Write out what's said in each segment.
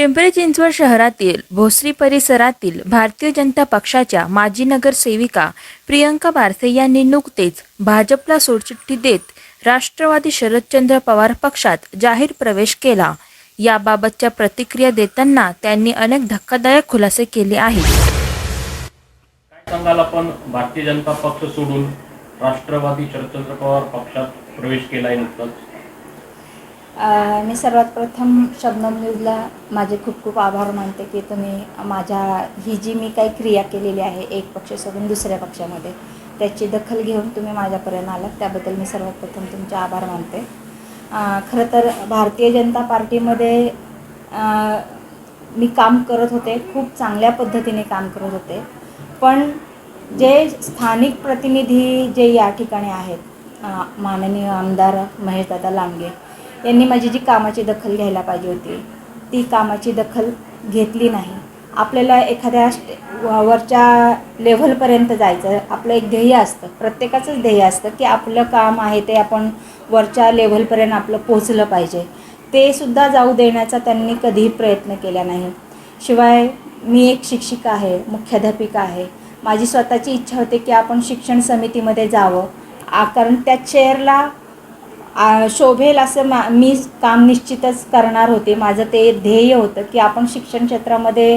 पिंपरी चिंचवड शहरातील भोसरी परिसरातील भारतीय जनता पक्षाच्या माजी नगरसेविका प्रियंका बारसे यांनी नुकतेच भाजपला सोडचिठ्ठी देत राष्ट्रवादी शरदचंद्र पवार पक्षात जाहीर प्रवेश केला. याबाबतच्या प्रतिक्रिया देताना त्यांनी अनेक धक्कादायक खुलासे केले आहेत. सांगाल आपण? भारतीय जनता पक्ष सोडून राष्ट्रवादी शरदचंद्र पवार पक्षात प्रवेश केलाय नुकताच. मी सर्वात प्रथम शबनम न्यूजला माझे खूप खूप आभार मानते की तुम्ही माझ्या ही जी मी काही क्रिया केलेली आहे एक पक्ष सोडून दुसऱ्या पक्षामध्ये त्याची दखल घेऊन तुम्ही माझ्यापर्यंत आलात त्याबद्दल मी सर्वात प्रथम तुमचे आभार मानते. खरं तर भारतीय जनता पार्टीमध्ये मी काम करत होते खूप चांगल्या पद्धतीने काम करत होते. पण जे स्थानिक प्रतिनिधी जे या ठिकाणी आहेत माननीय आमदार महेशदादा लांडगे यांनी माझी जी कामाची दखल घ्यायला पाहिजे होती ती कामाची दखल घेतली नाही. आपल्याला एखाद्या स्टे- व- वरच्या लेव्हलपर्यंत जायचं आपलं एक ध्येय असतं प्रत्येकाचंच ध्येय असतं की आपलं काम आहे ते आपण वरच्या लेव्हलपर्यंत आपलं पोचलं पाहिजे. ते सुद्धा जाऊ देण्याचा त्यांनी कधीही प्रयत्न केला नाही. शिवाय मी एक शिक्षिका आहे मुख्याध्यापिका आहे. माझी स्वतःची इच्छा होती की आपण शिक्षण समितीमध्ये जावं आ कारण त्या चेअरला शोभेल असं मा मी काम निश्चितच करणार होते. माझं ते ध्येय होतं की आपण शिक्षण क्षेत्रामध्ये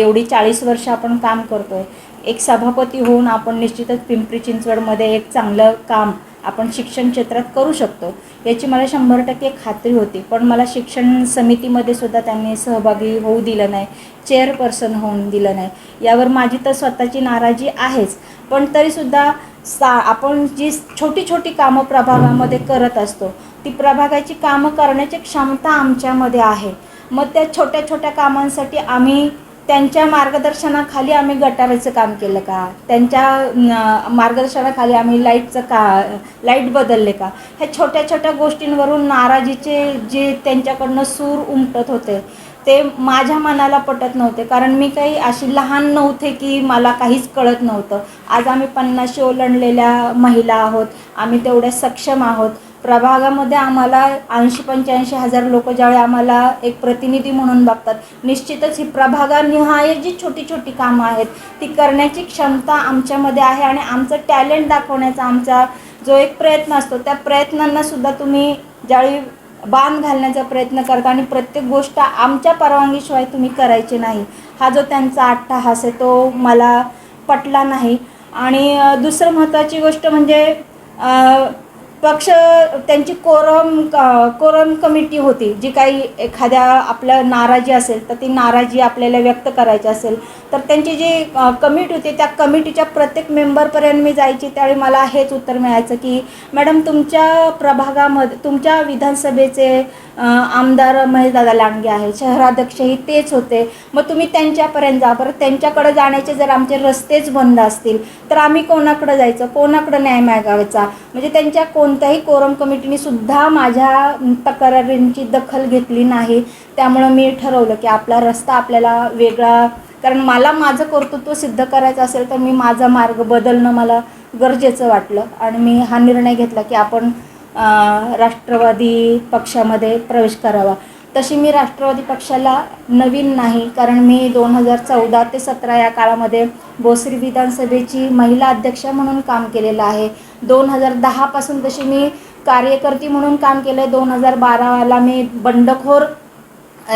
एवढी चाळीस वर्ष आपण काम करतो एक सभापती होऊन आपण निश्चितच पिंपरी चिंचवडमध्ये एक चांगलं काम आपण शिक्षण क्षेत्रात करू शकतो. याची मला शंभर टक्के खात्री होती. पण मला शिक्षण समितीमध्ये सुद्धा त्यांनी सहभागी होऊ दिलं नाही चेअरपर्सन होऊन दिलं नाही. यावर माझी तर स्वतःची नाराजी आहेच. पण तरीसुद्धा सा आपण जी छोटी छोटी कामं प्रभागामध्ये करत असतो ती प्रभागाची कामं करण्याची क्षमता आमच्यामध्ये आहे. मग त्या छोट्या छोट्या कामांसाठी आम्ही त्यांच्या मार्गदर्शनाखाली आम्ही गटाराचं काम केलं का? त्यांच्या मार्गदर्शनाखाली आम्ही लाईटचं का लाइट बदलले का? ह्या छोट्या छोट्या गोष्टींवरून नाराजीचे जे त्यांच्याकडनं सूर उमटत होते ते माझ्या मनाला पटत नव्हते. कारण मी काही अशी लहान नव्हते की मला काहीच कळत नव्हतं. आज आम्ही पन्नासशे ओलांडलेल्या महिला आहोत. आम्ही तेवढ्या सक्षम आहोत. प्रभागामध्ये आम्हाला ऐंशी पंच्याऐंशी हजार लोक ज्यावेळी आम्हाला एक प्रतिनिधी म्हणून बघतात निश्चितच ही प्रभागानिहाय जी छोटी छोटी कामं आहेत ती करण्याची क्षमता आमच्यामध्ये आहे आणि आमचं टॅलेंट दाखवण्याचा आमचा जो एक प्रयत्न असतो त्या प्रयत्नांना सुद्धा तुम्ही ज्यावेळी बांध घालण्याचा प्रयत्न करता आणि प्रत्येक गोष्ट आमच्या परवानगीशिवाय तुम्ही करायची नाही. हा जो त्यांचा अट्टहास आहे तो मला पटला नाही. आणि दुसरं महत्त्वाची गोष्ट म्हणजे पक्ष त्यांची कोरम क- कोरम कमिटी होती. जी काही एखाद्या आपल्या नाराजी असेल तर ती नाराजी आपल्याला व्यक्त करायची असेल. तर त्यांची जी कमिटी होती त्या कमिटीच्या प्रत्येक मेंबरपर्यंत मी जायची. त्यावेळी मला हेच उत्तर मिळायचं की मॅडम तुमच्या प्रभागामध्ये तुमच्या विधानसभेचे आमदार महेशदादा लांडगे आहेत. शहराध्यक्षही तेच होते. मग तुम्ही त्यांच्यापर्यंत जा. बरं त्यांच्याकडे जाण्याचे जर आमचे रस्तेच बंद असतील तर आम्ही कोणाकडे जायचं? कोणाकडे न्याय मागायचा म्हणजे त्यांच्या कोणत्याही कोरम कमिटीने सुद्धा माझ्या तक्रारींची दखल घेतली नाही. त्यामुळं मी ठरवलं की आपला रस्ता आपल्याला वेगळा कारण मला माझं कर्तृत्व सिद्ध करायचं असेल तर मी माझा मार्ग बदलणं मला गरजेचं वाटलं. आणि मी हा निर्णय घेतला की आपण राष्ट्रवादी पक्षामध्ये प्रवेश करावा. तशी मी राष्ट्रवादी पक्षाला नवीन नाही कारण मी दोन हजार चौदा ते सतरा या काळामध्ये भोसरी विधानसभेची महिला अध्यक्ष म्हणून काम केलेलं आहे. दोन हजार दहापासून तशी मी कार्यकर्ती म्हणून काम केलं आहे दोन हजार बाराला मी बंडखोर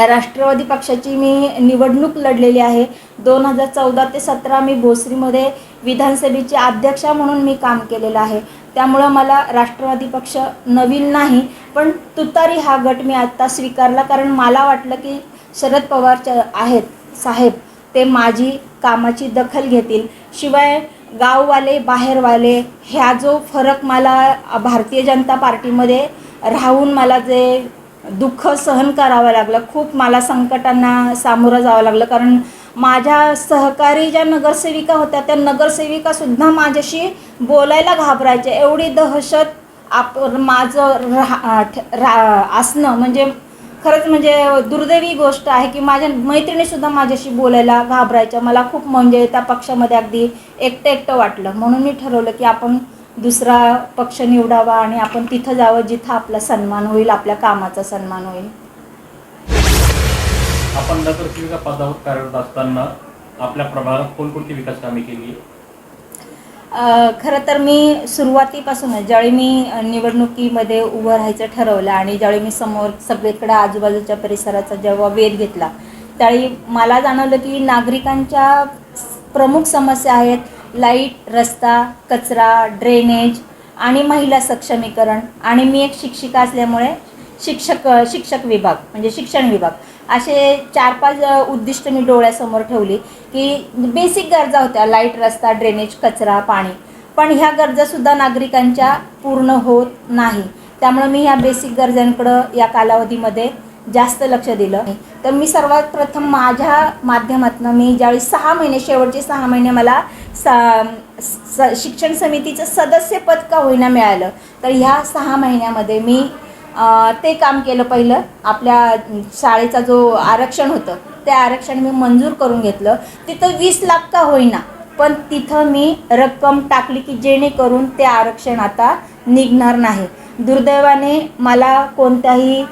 राष्ट्रवादी पक्षाची मी निवडणूक लढलेली आहे. दोन हजार चौदा ते सतरा मी भोसरीमध्ये विधानसभेची अध्यक्षा म्हणून मी काम केलेलं आहे. त्यामुळं मला राष्ट्रवादी पक्ष नवीन नाही पण तुतारी हा गट मी आत्ता स्वीकारला कारण मला वाटलं की शरद पवारच्या आहेत साहेब ते माझी कामाची दखल घेतील. शिवाय गाववाले बाहेरवाले ह्या जो फरक मला भारतीय जनता पार्टीमध्ये राहून मला जे दुःख सहन करावं लागलं खूप मला संकटांना सामोरं जावं लागलं. कारण माझ्या सहकारी ज्या नगरसेविका होत्या त्या नगरसेविकासुद्धा माझ्याशी बोलायला घाबरायच्या. एवढी दहशत आप माझं राहा रा असणं म्हणजे खरंच म्हणजे दुर्दैवी गोष्ट आहे की माझ्या मैत्रिणीसुद्धा माझ्याशी बोलायला घाबरायच्या. मला खूप म्हणजे त्या पक्षामध्ये अगदी एकटं एकटं वाटलं. म्हणून मी ठरवलं की आपण दुसरा पक्ष निवडावा आणि आपण तिथं जावं जिथं आपला सन्मान होईल आपल्या कामाचा सन्मान होईल. आपण नगरसेविका पदावर कार्यरत असताना आपल्या प्रभागात कोणकोणती विकास कामे केली? खरं तर मी सुरुवातीपासूनच ज्यावेळी मी निवडणुकीमध्ये उभं राहायचं ठरवलं आणि ज्यावेळी मी समोर सगळीकडे आजूबाजूच्या परिसराचा जेव्हा वेध घेतला त्यावेळी मला जाणवलं की नागरिकांच्या प्रमुख समस्या आहेत लाइट रस्ता कचरा ड्रेनेज आणि महिला सक्षमीकरण. आणि मी एक शिक्षिका असल्यामुळे शिक्षक शिक्षक विभाग म्हणजे शिक्षण विभाग. असे चार पाच उद्दिष्ट मी डोळ्यासमोर ठेवली की बेसिक गरजा होत्या. लाइट रस्ता ड्रेनेज कचरा पाणी. पण ह्या गरजासुद्धा नागरिकांच्या पूर्ण होत नाही. त्यामुळे मी ह्या बेसिक गरजांकडं या कालावधीमध्ये जास्त लक्ष दिलं तर मी सर्वात प्रथम माझ्या माध्यमातून मी ज्यावेळी सहा महिने शेवटचे सहा महिने मला सा स शिक्षण समितीचं सदस्यपद का होईना मिळालं तर ह्या सहा महिन्यामध्ये मी ते काम केलं पहिलं. आपल्या शाळेचा जो आरक्षण होतं ते आरक्षण मी मंजूर करून घेतलं. तिथं वीस लाख का होईना पण तिथं मी रक्कम टाकली की जेणेकरून ते आरक्षण आता निघणार नाही. दुर्दैवाने मला कोणत्याही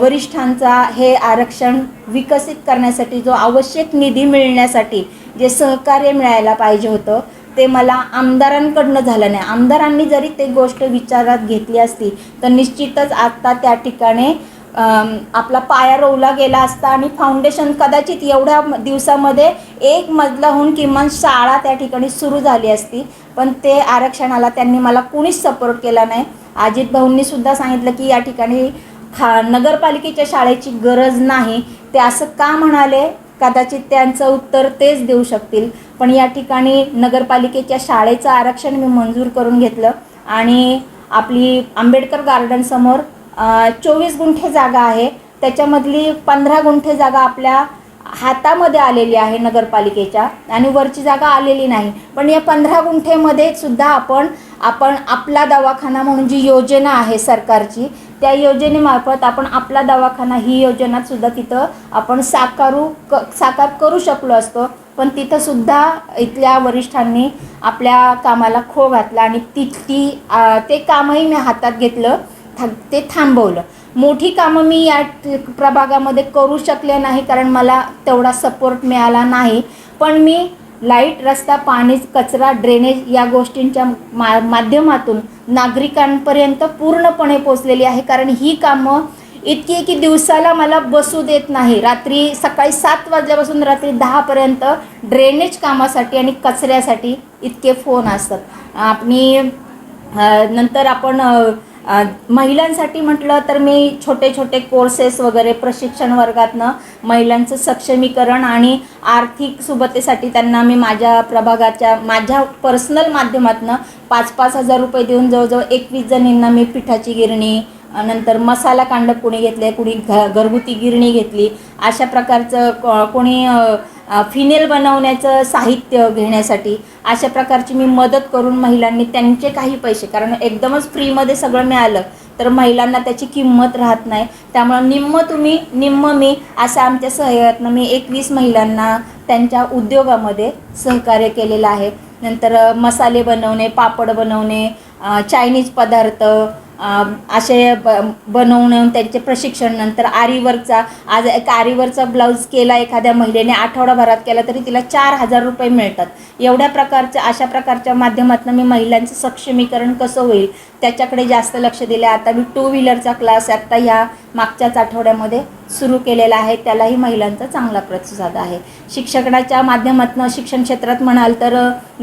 वरिष्ठांचा हे आरक्षण विकसित करण्यासाठी जो आवश्यक निधी मिळण्यासाठी जे सहकार्य मिळायला पाहिजे होतं ते मला आमदारांकडनं झालं नाही. आमदारांनी जरी ते गोष्ट विचारात घेतली असती तर निश्चितच आत्ता त्या ठिकाणी आपला पाया रोवला गेला असता आणि फाउंडेशन कदाचित एवढ्या दिवसामध्ये एक मजलाहून किमान शाळा त्या ठिकाणी सुरू झाली असती. पण ते आरक्षणाला त्यांनी मला कुणीच सपोर्ट केला नाही. अजित भाऊंनी सुद्धा सांगितलं की या ठिकाणी खा नगरपालिकेच्या शाळेची गरज नाही. ते असं का म्हणाले? कदाचित त्यांचं उत्तर तेच देऊ शकतील. पण या ठिकाणी नगरपालिकेच्या शाळेचं आरक्षण मी मंजूर करून घेतलं आणि आपली आंबेडकर गार्डनसमोर चोवीस गुंठे जागा आहे. त्याच्यामधली पंधरा गुंठे जागा आपल्या हातामध्ये आलेली आहे नगरपालिकेच्या आणि वरची जागा आलेली नाही. पण या पंधरा गुंठेमध्ये सुद्धा आपण आपण आपला दवाखाना म्हणून जी योजना आहे सरकारची त्या योजनेमार्फत आपण आपला दवाखाना ही योजना सुद्धा तिथं आपण साकारू क साकार करू शकलो असतो. पण तिथंसुद्धा इथल्या वरिष्ठांनी आपल्या कामाला खो घातला आणि ती ती ते कामही मी हातात घेतलं था ते थांबवलं. मोठी कामं मी या प्रभागामध्ये करू शकले नाही कारण मला तेवढा सपोर्ट मिळाला नाही. पण मी लाइट रस्ता पाणी कचरा ड्रेनेज या गोष्टींच्या मा माध्यमातून नागरिकांपर्यंत पूर्णपणे पोचलेली आहे. कारण ही कामं इतकी की दिवसाला मला बसू देत नाही. रात्री सकाळी सात वाजल्यापासून रात्री दहापर्यंत ड्रेनेज कामासाठी आणि कचऱ्यासाठी इतके फोन असतात. आणि नंतर आपण महिलांसाठी म्हटलं तर मी छोटे छोटे कोर्सेस वगैरे प्रशिक्षण वर्गातनं महिलांचं सक्षमीकरण आणि आर्थिक सुबत्तेसाठी त्यांना मी माझ्या प्रभागाच्या माझ्या पर्सनल माध्यमातनं पाच पाच हजार रुपये देऊन जवळजवळ एकवीस जणींना मी पिठाची गिरणी नंतर मसाला कांड कुणी घेतले कुणी घ घरगुती गिरणी घेतली. अशा प्रकारचं कोणी फिनेल बनवण्याचं साहित्य घेण्यासाठी अशा प्रकारची मी मदत करून महिलांनी त्यांचे काही पैसे कारण एकदमच फ्रीमध्ये सगळं मिळालं तर महिलांना त्याची किंमत राहत नाही. त्यामुळं निम्म तुम्ही निम्म मी असं आमच्या सहयोगातनं मी एकवीस महिलांना त्यांच्या उद्योगामध्ये सहकार्य केलेलं आहे. नंतर मसाले बनवणे पापड बनवणे चायनीज पदार्थ असे ब बनवून त्यांचे प्रशिक्षण नंतर आरीवर्कचा आज एक आरीवर्कचा ब्लाऊज केला एखाद्या महिलेने आठवडाभरात केला तरी तिला चार हजार रुपये मिळतात. एवढ्या प्रकारच्या अशा प्रकारच्या माध्यमातून मी महिलांचं सक्षमीकरण कसं होईल त्याच्याकडे जास्त लक्ष दिले. आता मी टू व्हीलरचा क्लास आत्ता ह्या मागच्याच आठवड्यामध्ये सुरू केलेला आहे. त्यालाही महिलांचा चांगला प्रतिसाद आहे. शिक्षणाच्या माध्यमातून शिक्षण क्षेत्रात म्हणाल तर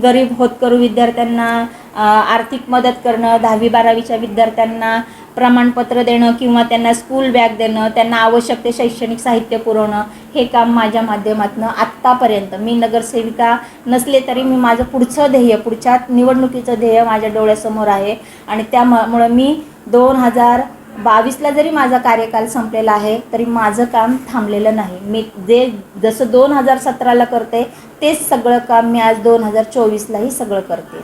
गरीब होतकरू विद्यार्थ्यांना आर्थिक मदत करणं दहावी बारावीच्या विद्यार्थ्यांना प्रमाणपत्र देणं किंवा त्यांना स्कूल बॅग देणं त्यांना आवश्यक ते शैक्षणिक साहित्य पुरवणं हे काम माझ्या माध्यमातून आत्तापर्यंत मी नगरसेविका नसले तरी मी माझं पुढचं ध्येय पुढच्या निवडणुकीचं ध्येय माझ्या डोळ्यासमोर आहे. आणि त्यामुळं मी दोन हजार बावीसला जरी माझा कार्यकाल संपलेला आहे तरी माझं काम थांबलेलं नाही. मी जे जसं दोन हजार सतराला करते तेच सगळं काम मी आज दोन हजार चोवीसलाही सगळं करते.